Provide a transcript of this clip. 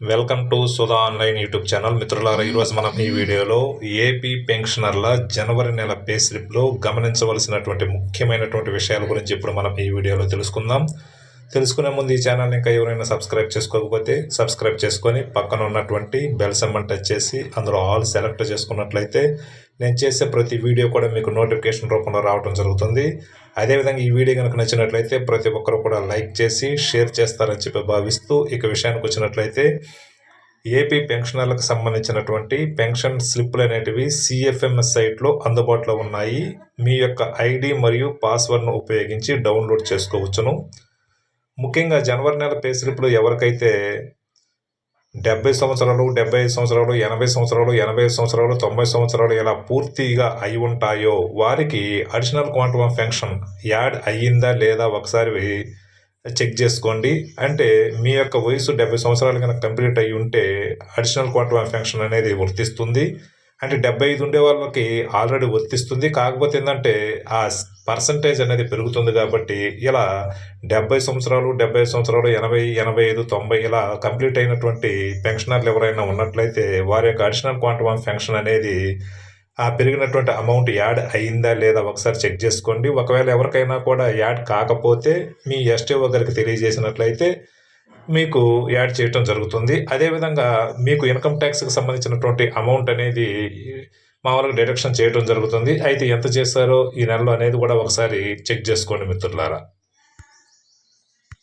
Welcome to Sudha online YouTube channel. మిత్రులారా ఈరోజు మనం ఈ వీడియోలో ఏపీ పెన్షనర్ల జనవరి నెల పే స్లిప్లో గమనించవలసినటువంటి ముఖ్యమైనటువంటి విషయాల గురించి ఇప్పుడు మనం ఈ వీడియోలో తెలుసుకుందాం. తెలుసుకునే ముందు ఈ ఛానల్ ఇంకా ఎవరైనా సబ్స్క్రైబ్ చేసుకోకపోతే సబ్స్క్రైబ్ చేసుకొని పక్కన ఉన్నటువంటి బెల్ సమ్మన్ టచ్ చేసి అందులో ఆల్ సెలెక్ట్ చేసుకున్నట్లయితే నేను చేసే ప్రతి వీడియో కూడా మీకు నోటిఫికేషన్ రూపంలో రావడం జరుగుతుంది. అదేవిధంగా ఈ వీడియో కనుక నచ్చినట్లయితే ప్రతి ఒక్కరు కూడా లైక్ చేసి షేర్ చేస్తారని చెప్పి భావిస్తూ ఇక విషయానికి వచ్చినట్లయితే ఏపీ పెన్షనర్లకు సంబంధించినటువంటి పెన్షన్ స్లిప్పులు అనేటివి సిఎఫ్ఎంఎస్ సైట్లో అందుబాటులో ఉన్నాయి. మీ యొక్క ఐడి మరియు పాస్వర్డ్ను ఉపయోగించి డౌన్లోడ్ చేసుకోవచ్చును. ముఖ్యంగా జనవరి నెల పే స్లిప్లు ఎవరికైతే డెబ్బై సంవత్సరాలు డెబ్బై ఐదు సంవత్సరాలు ఎనభై సంవత్సరాలు ఎనభై సంవత్సరాలు తొంభై సంవత్సరాలు ఇలా పూర్తిగా అయి ఉంటాయో వారికి additional quantum of pension add అయ్యిందా లేదా ఒకసారి చెక్ చేసుకోండి. అంటే మీ యొక్క వయసు డెబ్బై సంవత్సరాలు కనుక కంప్లీట్ అయ్యి ఉంటే అడిషనల్ క్వాంటమ్ ఆఫ్ పెన్షన్ అనేది వర్తిస్తుంది. అంటే డెబ్బై ఐదు ఉండే వాళ్ళకి ఆల్రెడీ వర్తిస్తుంది. కాకపోతే ఏంటంటే ఆ పర్సంటేజ్ అనేది పెరుగుతుంది కాబట్టి ఇలా డెబ్బై సంవత్సరాలు డెబ్బై సంవత్సరాలు ఎనభై ఎనభై ఐదు తొంభై ఇలా కంప్లీట్ అయినటువంటి పెన్షనర్లు ఎవరైనా ఉన్నట్లయితే వారి యొక్క అడిషనల్ క్వాంటమ్ ఆఫ్ పెన్షన్ అనేది ఆ పెరిగినటువంటి అమౌంట్ యాడ్ అయిందా లేదా ఒకసారి చెక్ చేసుకోండి. ఒకవేళ ఎవరికైనా కూడా యాడ్ కాకపోతే మీ ఎస్టీఓ గారికి తెలియజేసినట్లయితే మీకు యాడ్ చేయటం జరుగుతుంది. అదేవిధంగా మీకు ఇన్కమ్ ట్యాక్స్కి సంబంధించినటువంటి అమౌంట్ అనేది మామూలుగా డిడక్షన్ చేయడం జరుగుతుంది. అయితే ఎంత చేస్తారో ఈ నెలలో అనేది కూడా ఒకసారి చెక్ చేసుకోండి మిత్రులారా.